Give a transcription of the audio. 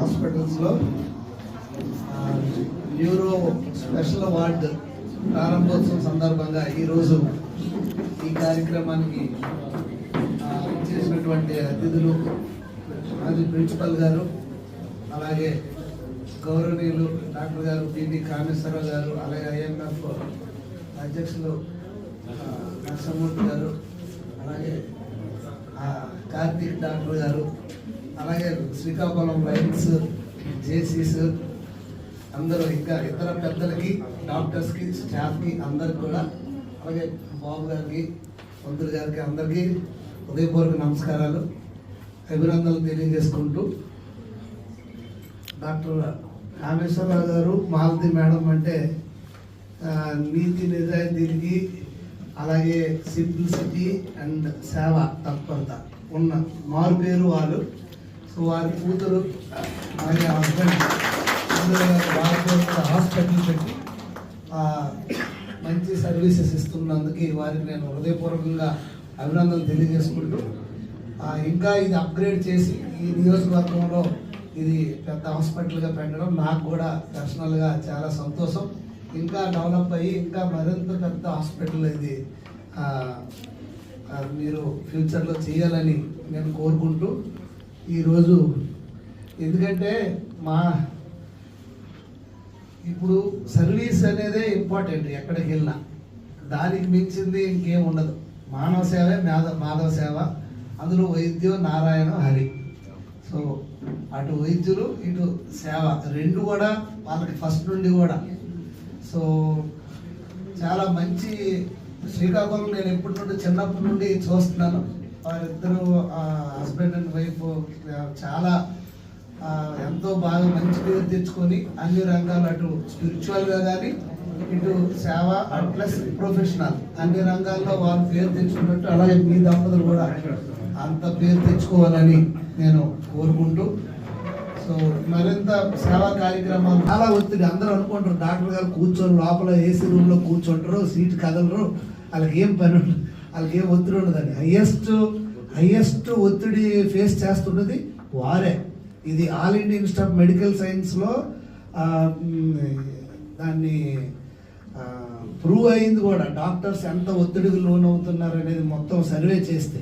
హాస్పిటల్స్లో neuro special ward ప్రారంభోత్సవం సందర్భంగా ఈరోజు ఈ కార్యక్రమానికి చేసినటువంటి అతిథులు మాజీ ప్రిన్సిపల్ గారు అలాగే గౌరవనీయులు డాక్టర్ గారు పివి కామేశ్వరరావు గారు అలాగే ఐఎంఎఫ్ అధ్యక్షులు ఆ, నరసింహమూర్తి గారు అలాగే కార్తీక్ డాక్టర్ గారు అలాగే శ్రీకాకుళం లైన్స్ జేసీస్ అందరూ ఇంకా ఇతర పెద్దలకి డాక్టర్స్కి స్టాఫ్కి అందరికి కూడా అలాగే బాబు గారికి మంత్రులు గారికి అందరికీ ఉదయపూర్వక నమస్కారాలు. అభినందనలు తెలియజేసుకుంటూ డాక్టర్ రామేశ్వరరావు గారు మాలతి మేడం అంటే నీతి నిజాయితీకి అలాగే సింప్లిసిటీ అండ్ సేవ తత్పరత ఉన్న మారు పేరు వాళ్ళు. సో వారి కూతురు అలాగే హస్బెండ్ హాస్పిటల్ పెట్టి మంచి సర్వీసెస్ ఇస్తున్నందుకు వారికి నేను హృదయపూర్వకంగా అభినందనలు తెలియజేసుకుంటూ ఇంకా ఇది అప్గ్రేడ్ చేసి ఈ నియోజకవర్గంలో ఇది పెద్ద హాస్పిటల్గా పెట్టడం నాకు కూడా పర్సనల్గా చాలా సంతోషం. ఇంకా డెవలప్ అయ్యి ఇంకా మరింత పెద్ద హాస్పిటల్ ఇది మీరు ఫ్యూచర్లో చేయాలని నేను కోరుకుంటూ ఈరోజు ఎందుకంటే మా ఇప్పుడు సర్వీస్ అనేదే ఇంపార్టెంట్ ఎక్కడికి వెళ్ళినా. దానికి మించింది ఇంకేం ఉండదు. మానవ సేవే మాధ మాధవ సేవ అందులో వైద్యం నారాయణ హరి. సో అటు వైద్యులు ఇటు సేవ రెండు కూడా వాళ్ళకి ఫస్ట్ నుండి కూడా సో చాలా మంచి శ్రీకాకుళం నేను ఎప్పటి నుండి చిన్నప్పటి నుండి చూస్తున్నాను. వారిద్దరు హస్బెండ్ అండ్ వైఫ్ చాలా ఎంతో బాగా మంచి పేరు తెచ్చుకొని అన్ని రంగాలు అటు స్పిరిచువల్గా కానీ ఇటు సేవ ప్లస్ ప్రొఫెషనల్ అన్ని రంగాల్లో వారు పేరు తెచ్చుకున్నట్టు అలాగే మీ దంపతులు కూడా అంత పేరు తెచ్చుకోవాలని నేను కోరుకుంటూ సో మరింత సేవా కార్యక్రమాలు చాలా ఒత్తిడి. అందరూ అనుకుంటారు డాక్టర్ గారు కూర్చొని లోపల ఏసీ రూమ్లో కూర్చుంటారు సీట్ కదలరు వాళ్ళకి ఏం పని ఉండదు వాళ్ళకి ఏం ఒత్తిడి ఉండదండి. హయ్యెస్ట్ హయ్యెస్ట్ ఒత్తిడి ఫేస్ చేస్తున్నది వారే. ఇది all India institute of medical సైన్స్లో దాన్ని ప్రూవ్ అయింది కూడా. డాక్టర్స్ ఎంత ఒత్తిడికి లోనవుతున్నారు అనేది మొత్తం సర్వే చేస్తే.